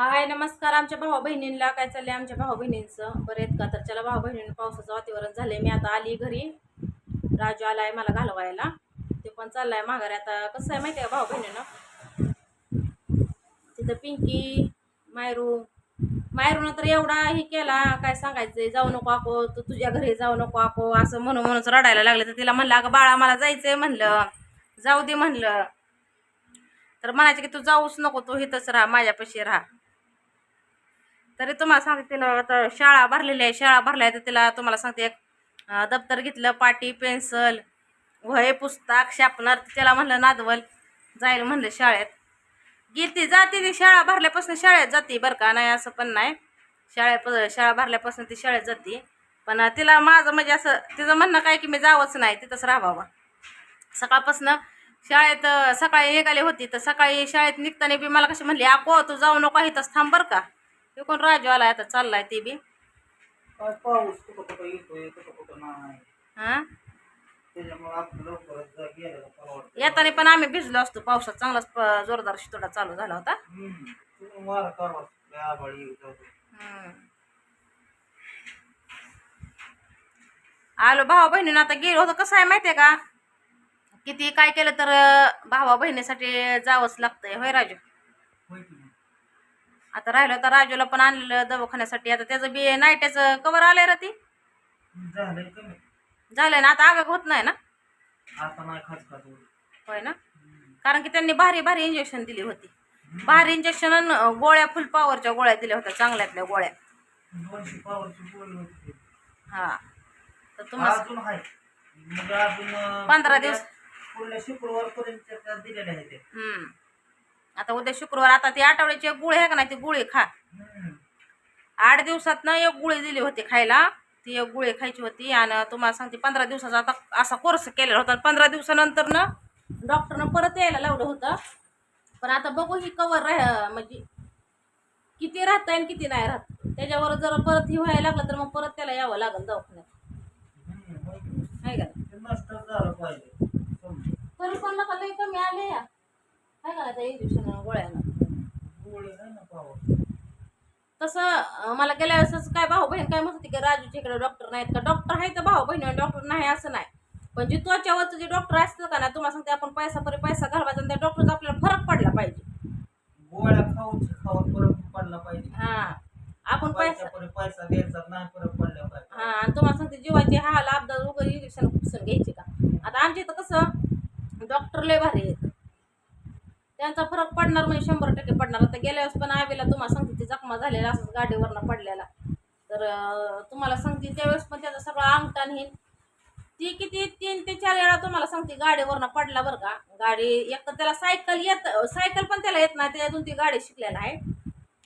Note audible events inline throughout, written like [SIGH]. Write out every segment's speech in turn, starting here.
हाय नमस्कार. आमच्या भाऊ बहिणींना काय चाललंय? आमच्या भाऊ बहिणींचं बरं आहेत का? तर चला भाऊ बहिणींना पावसाचं वातावरण झालंय. मी आता आली घरी. राजू आलाय मला घालवायला. ते पण चाललाय माघारी. आता कसं आहे माहिती आहे भाऊ बहिणीनं तिथं पिंकी मायरू. मायरूनं तर एवढा हे केला. काय सांगायचंय? जाऊ नको आको तू तुझ्या घरी जाऊ नको आको असं म्हणून म्हणूनच रडायला लागलं. तर तिला म्हणलं अगं बाळा मला जायचंय म्हणलं. जाऊ दे म्हणलं. तर म्हणायचे की तू जाऊच नको. तू इथंच राहा. माझ्यापाशी राहा. तरी तुम्हाला सांगते तिला आता शाळा भरलेली आहे शाळा भरल्या आहे तर तिला तुम्हाला सांगते एक दप्तर घेतलं पाटी पेन्सल वहे पुस्तक शापणार त्याला म्हणलं नादवल जाईल म्हणलं शाळेत. गेली जाते ती शाळा भरल्यापासून शाळेत जाते बरं का नाही असं पण नाही. शाळेप शाळा भरल्यापासून ती शाळेत जाते. पण तिला माझं म्हणजे असं तिचं म्हणणं काय की मी जावंच नाही तिथंच राहावं. सकाळपासून शाळेत सकाळी निघाली होती तर सकाळी शाळेत निघताना बी मला कशी म्हणली आको तू जाऊ नको इथंच थांब बरं का. ते कोण राजू आला आता चाललाय ते बी पाऊस कुठं कुठं येतोय कुठं कुठं नाही हां त्याच्यामुळे आपण लवकरच जा गेलेलं परवडतं येताना पण आम्ही भिजलो असतो पावसात चांगलाच प- जोरदार शितोडा चालू झाला होता हम्म. आभाळी. हम्म. आलो भावा बहिणीनं आता गेलो होतं कसं आहे माहितीये का किती काय केलं तर अं, भावा बहिणीसाठी जावंच लागतंय होय राजू? आता राहिलं तर राजूला पण आणलेलं दवाखान्यासाठी आता त्याचं बी नाईट्याचं कवर आलंय रा ती झालंय कमी झालंय ना आता आगाग होत नाही ना आता नाही. होय ना. कारण की त्यांनी भारी भारी इंजेक्शन दिली होती भारी इंजेक्शन गोळ्या फुल पॉवरच्या गोळ्या दिल्या होत्या चांगल्यातल्या गोळ्या दोनशे पावरची गोळी होती ती. हा तर तुम्हाला अजून आहे मग अजून अं, पंधरा दिवस. पुढल्या शुक्रवार पर्यंत दिलेले आहे ते हम्म. आता उद्या शुक्रवार आता ती आठवड्याची एक गोळी आहे का नाही ती गोळी खा. आठ दिवसात ना एक गोळी दिली होती खायला ती एक गोळी खायची होती आणि तुम्हाला सांगते पंधरा दिवसाचा आता असा कोर्स केलेला होता पंधरा दिवसानंतर ना डॉक्टरनं परत यायला लावलं होतं पण आता बघू ही कवर राह म्हणजे किती राहत आणि किती नाही राहत त्याच्यावर जर परत ही व्हायला लागलं तर मग परत त्याला यावं लागेल दवाखान्यात हम्म. होय की नाही? आहे का. तरी पण नका लई कमी आले या आहे का नाही त्या इंजेक्शन गोळ्यानं गोळी नाही ना पावर तसं मला गेल्या वेळेसच काय भाऊ बहीण काय म्हणत होती की राजूच्या इकडे डॉक्टर नाहीत का? डॉक्टर आहे तर भाऊ बहीण डॉक्टर नाही असं नाही. पण जे त्वच्यावरचं जे डॉक्टर असतं का ना तुम्हाला सांगते आपण पैसा परी पैसा घालवायचा त्या डॉक्टरचा आपल्याला फरक पडला पाहिजे. गोळ्या खाऊन खाऊन परत पडला पाहिजे. हा आपण पैसा पैसा द्यायचा नाही पाहिजे. हा आणि तुम्हाला सांगते जीवाची हाल अपघात वगैरे इंजेक्शन घ्यायची का? आता आमच्या इथं कसं डॉक्टर लय भारी आहेत. त्यांचा फरक पडणार म्हणजे शंभर टक्के पडणार. आता गेल्या वेळेस पण आवेला तुम्हाला सांगते ते जखमा झालेला असंच गाडीवरनं पडलेला. तर तुम्हाला सांगते त्यावेळेस पण त्याचं सगळं अंगठाण हे. ती किती तीन ते चार वेळा तुम्हाला सांगते गाडीवरनं पडला बरं का. गाडी एक तर त्याला सायकल येत सायकल पण त्याला येत नाही त्यातून ती गाडी शिकलेला आहे.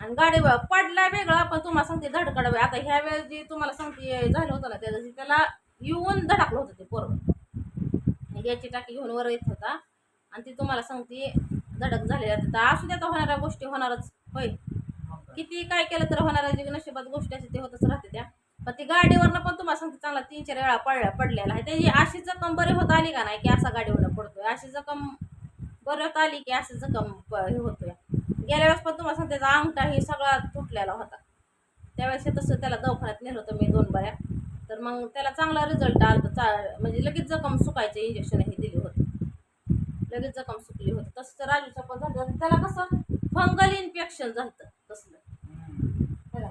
आणि गाडी पडला वेगळा पण तुम्हाला सांगते धडकडावे आता ह्या वेळेस जे तुम्हाला सांगते झालं होतं ना त्या दिवशी त्याला येऊन धडकलं होतं ते पोरग याची टाकी घेऊन वर येत होता. आणि ती तुम्हाला सांगते धडक झालेल्या आहे. तर असू द्या तर होणाऱ्या गोष्टी होणारच. होय. किती काय केलं तर होणाऱ्या जे नशिबात गोष्टी असे ते होतच राहते त्या. पण ती गाडीवरनं पण तुम्हाला सांगते चांगला तीन चार वेळा पडल्या पडलेला आहे. त्याची अशी जखम बरी होत आली का नाही की असा गाडीवरनं पडतोय? अशी जखम बरी होत आली की अशी जखम प- हे होतोय. गेल्या वेळेस पण तुम्हाला सांगते त्याचा अंगठा हे सगळा तुटलेला होता. त्यावेळेस तसं त्याला दवाखान्यात नेलं होतं मी दोन बऱ्या. तर मग त्याला चांगला रिझल्ट आला तर चा म्हणजे लगेच जखम सुकायचे इंजेक्शन हे. लगेच जखम सुकली होती. तसं तर राजूचं पण झालं. त्याला कसं फंगल इन्फेक्शन झालं तसलं. है.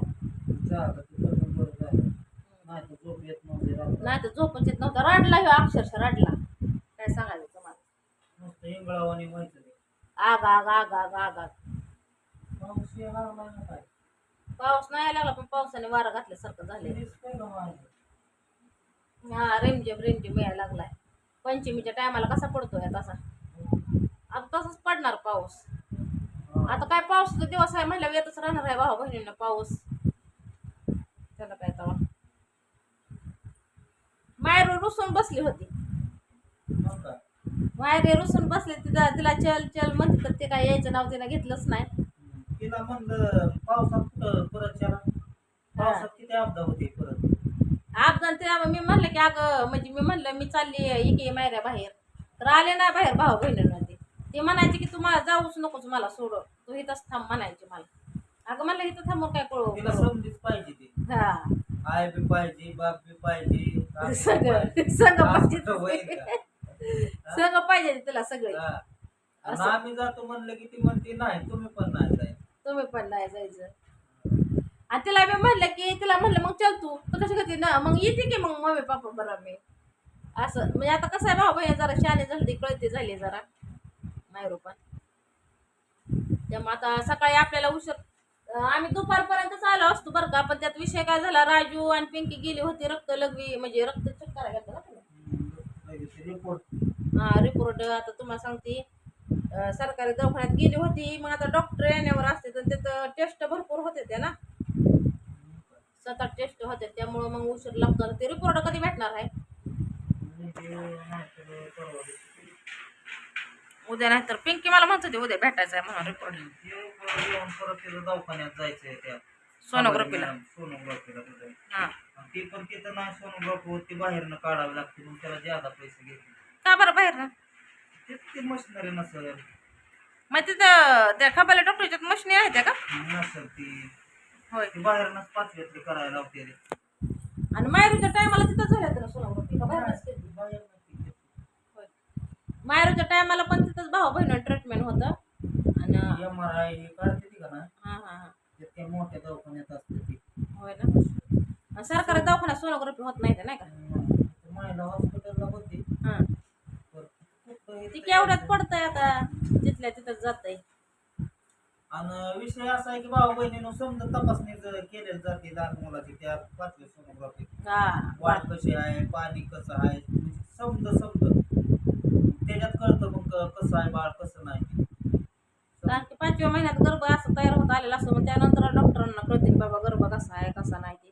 नाही तर झोपच येत नव्हता रडला ह्यो अक्षरशः रडला. काय सांगायचं तुम्हाला. आग आग आग आग आग आग. पाऊस नाही लागला पण पावसाने वारा घातल्यासारखं झाले. हा रेमझेम रेमझेम यायला लागलाय. पंचमीच्या टायमाला कसा पडतोय तसा आता तसाच पडणार पाऊस. आता काय पावसाचा दिवस आहे म्हणल्यावर येतच राहणार आहे भाऊ बहिणींना पाऊस. त्याला काय तवा मायरू रुसून बसली होती? मायरे रुसून बसली तिला तिला चल चल म्हणते तर ते काय यायचं नाव तिला घेतलंच नाही. तिला म्हणलं पावसात कुठं परत चला? पावसात किती अपदा होते परत? अपघात तिला मी म्हणलं की अगं म्हणजे मी म्हणलं मी चालली इके मायऱ्या बाहेर. तर आले नाही बाहेर भाऊ बहिणींना ते म्हणायचे की तू मला जाऊच नकोच मला सोड तू इथंच थांब म्हणायचे मला. अगं मला इथं थांबून काय कळू? तिला समजीच पाहिजे ती. हा. आई बी पाहिजे बाप बी पाहिजे बी सगळं पाहिजे. सगळं असं पाहिजे तर होईल का? [LAUGHS] सगळं पाहिजे तिला सगळे. हा. आणि असं. आम्ही जातो म्हणलं की ती म्हणते नाही तुम्ही पण नाही जाय तुम्ही पण नाही जायचं. आणि तिला मी म्हणलं की तिला म्हणलं मग चल तू. तर कशी करते ना? मग येते की मग मम्मी पप्पा बरं मी. असं. म्हणजे आता कसं आहे भाऊ बहीण जरा शाने झाली कळते झाली जरा. नाही पण. त्यामुळे आता सकाळी आपल्याला उशीर आम्ही दुपारपर्यंतच आलो असतो बरं का पण त्यात विषय काय झाला राजू आणि पिंकी गेली होती रक्त लगवी म्हणजे रक्त चेक करायला ना रिपोर्ट हा रिपोर्ट आता तुम्हाला सांगते. सरकारी दवाखान्यात गेली होती मग आता डॉक्टर येण्यावर असते तर त्यात टेस्ट भरपूर होते त्या ना. सतत टेस्ट होते त्यामुळं मग उशीर लागतो ते रिपोर्ट कधी भेटणार आहे? उद्या नाहीतर पिंकी मला म्हणत होती उद्या भेटायचं आहे म्हणून रिपोर्ट परत दवाखान्यात जायचंय त्या सोनोग्राफीला. सोनोग्राफीला तिथं हा. ती पण तिथं नाही सोनोग्राफी होती बाहेरनं काढावी लागते मग त्याला ज्यादा पैसे घेते का बरं बाहेर ना तेच ती मशिनरी नसेल मग तिथं त्या खबाल्या डॉक्टरच्यात मशिनी आहेत त्या का? नसेल ती होय. ती बाहेरनंच पाचव्यातली करायला लावते रे. आणि मायरूच्या टायमाला तिथं झालं तर सोनोग्राफी? का बाहेरच केली? मायरूच्या टायमाला पण तिथंच भाऊ बहिण ट्रीटमेंट होतं. आणि एम आर आय काढते ती का ना? हा हा हा. ते त्या मोठ्या दवाखान्यात असते ती. होय ना. सरकारी दवाखान्यात सोनोग्राफी होत नाही का नाही का. ते महिला हॉस्पिटलला होती. हा. हे ती केवढ्यात पडतंय आता? तिथल्या तिथंच जातंय. आणि विषय असा आहे की भाऊ बहिणीनं समजा तपासणी जर केली जाते लहान मुलाची त्या पाचव्या सोनोग्राफी हा. वाढ कशी आहे? पाणी कसं आहे? म्हणजे समज समज. त्याच्यात कळतं मग क- कसं आहे बाळ कसं नाही. कारण की पाचव्या महिन्यात गर्भ असं तयार होत आलेला असतो मग त्यानंतर डॉक्टरांना कळते की बाबा गर्भ कसा आहे कसा नाही ते.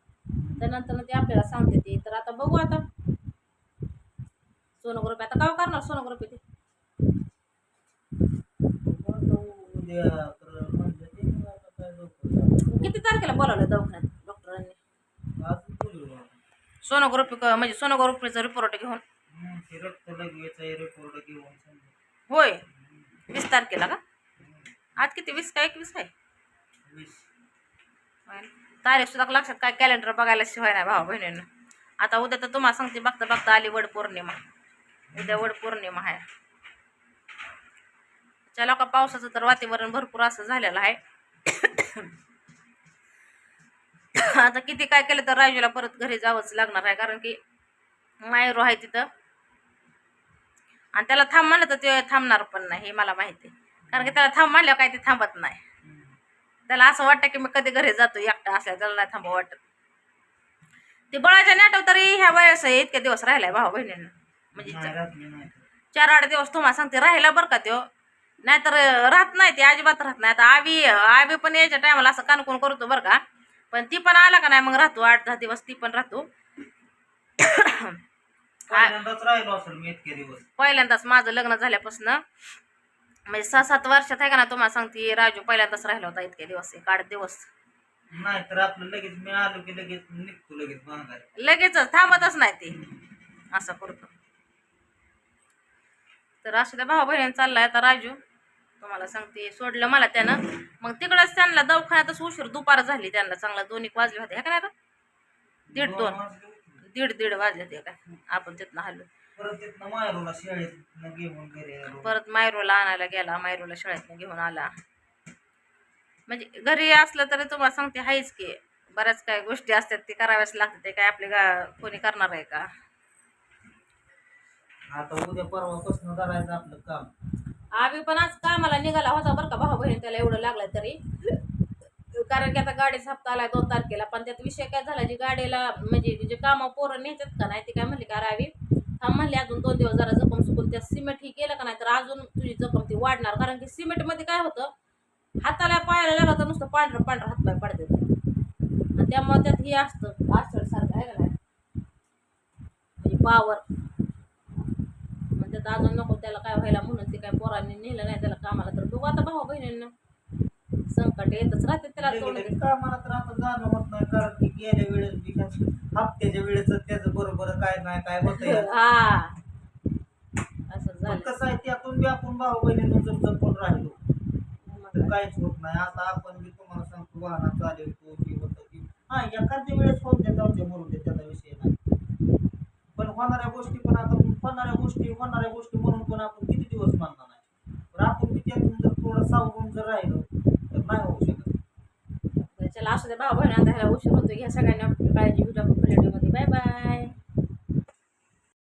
त्यानंतर ते आपल्याला सांगते ते. तर आता बघू आता. सोनोग्राफी. आता काय करणार सोनोग्राफी ते? उद्या तर म्हणलं ते मग आता काय लवकर झालं. किती तारखेला बोलावलं दवाखान्यात डॉक्टरांनी? आज बोलू. सोनोग्राफी क- म्हणजे सोनोग्राफीचा रिपोर्ट घेऊन हम्म, ते रक्त लगवेचा रिपोर्ट घेऊन समजा होय. वीस तारखेला का? आज किती? वीस का एकवीस आहे. तारीख सुद्धा लक्षात काय कॅलेंडर बघायला शिवाय नाही भाऊ बहिणीनं. आता उद्या तर तुम्हाला सांगते बघता बघता आली वड पौर्णिमा. उद्या वड पौर्णिमा आहे. चला का पावसाचं तर वातावरण भरपूर असं झालेलं आहे. आता किती काय केलं तर राजूला परत घरी जावंच लागणार आहे कारण की मायरू आहे तिथं. आणि त्याला थांब म्हणलं तर ते थांबणार पण नाही हे मला माहिती आहे. कारण की त्याला थांब म्हणल्यावर काय ते थांबत नाही. त्याला असं वाटतं की मी कधी घरी जातो एकटा असल्या त्याला नाही थांबा वाटत. ते बळाच्या नाटक तरी ह्या वेळेस इतके दिवस राहिलाय भाऊ बहिणीनं. म्हणजे. चार आठ दिवस तुम्हाला सांगते राहिला बरं का त्यो. नाहीतर राहत नाही ते अजिबात राहत नाही. आता आवी आवी पण यायच्या टायमाला असं कानकून करतो बरं का. पण ती पण आला का नाही मग राहतो आठ दहा दिवस ती पण राहतो. पहिल्यांदाच राहिलो असेल मी इतके दिवस. पहिल्यांदाच माझं लग्न झाल्यापासून. म्हणजे सहा सात वर्षात आहे का ना तुम्हाला सांगते राजू पहिल्यांदाच राहिला होता इतके दिवस एक आठ दिवस. नाही तर आपलं लगेच मी आलो की लगेच निघतो लगेच माघारी लगेचच थांबतच नाही ते. असं करतो. तर असं त्या भाऊ बहिणी चाललाय आता राजू. तुम्हाला सांगते सोडलं मला त्यानं. मग तिकडंच त्यांना दवाखान्यातच उशीर दुपार झाली त्यांना चांगला दोन एक वाजले होते हे का नाही रे? दीड दोन. दीड दीड वाजले ते काय आपण तिथनं हल्लो परत तिथनं मायरूला घेऊन घरी परत मायरूला आणायला गेला मायरूला शाळेतनं घेऊन आला. म्हणजे घरी असलं तरी तुम्हाला सांगते हायच की बऱ्याच काय गोष्टी असतात ते कराव्याच लागतात ते काय आपले गा कोणी करणार आहे का? आता उद्या परवापासून करायचं आपलं काम. आम्ही पण आज कामाला निघाला होता बरं का भाऊ बहीण त्याला एवढं लागलं तरी. कारण की आता गाडीचा हप्ता आलाय दोन तारखेला पण त्यात विषय काय झाला जी गाडीला म्हणजे जे कामा पोरं नेतात का नाही ते काय म्हणले का रावी थांब म्हणले अजून दोन दिवस जरा जखम सुकून त्या सिमेंट ही केलं का नाही तर अजून तुझी जखम ती वाढणार. कारण की सिमेंटमध्ये काय होतं हाताला पायाला लागला तर नुसतं पांढरं पांढरं हातपाय पडते आणि त्यामुळे त्यात हे असतं आसळ सारखं आहे का नाही? म्हणजे पावर म्हणजे अजून नको त्याला काय व्हायला म्हणून ते काय पोरांनी नेलं नाही त्याला कामाला तर बघू. आता भाऊ बहिणींना संकट येतच राहते त्याला तोंड रेग्युलर कामाला तर आता जाणं होत नाही कारण की गेल्या वेळेस बी काय हप्त्याच्या वेळेस त्याचं बरोबर काय नाही काय होत हा. असं झालं. कसं आहे त्यातून बी आपण भाऊ बहिणीनं जर जपून राहिलो तर काहीच होत नाही. आता आपण मी तुम्हाला सांगतो वाहनात चालेल तो हे होतं की हा एखाद्या वेळेस होते जाऊ दे दे त्याचा विषय नाही. पण होणाऱ्या गोष्टी पण आता होणाऱ्या गोष्टी होणाऱ्या गोष्टी म्हणून पण आपण किती दिवस मानणार नाही. पण आपण बी त्यातून जर थोडं सावरून जर राहिलो नाही होऊ शकत चला असू दे भाऊ बहिणी आता ह्याला उशीर होतो घ्या सगळ्यांनी आपली काळजी घेऊ आपण मध्ये बाय बाय.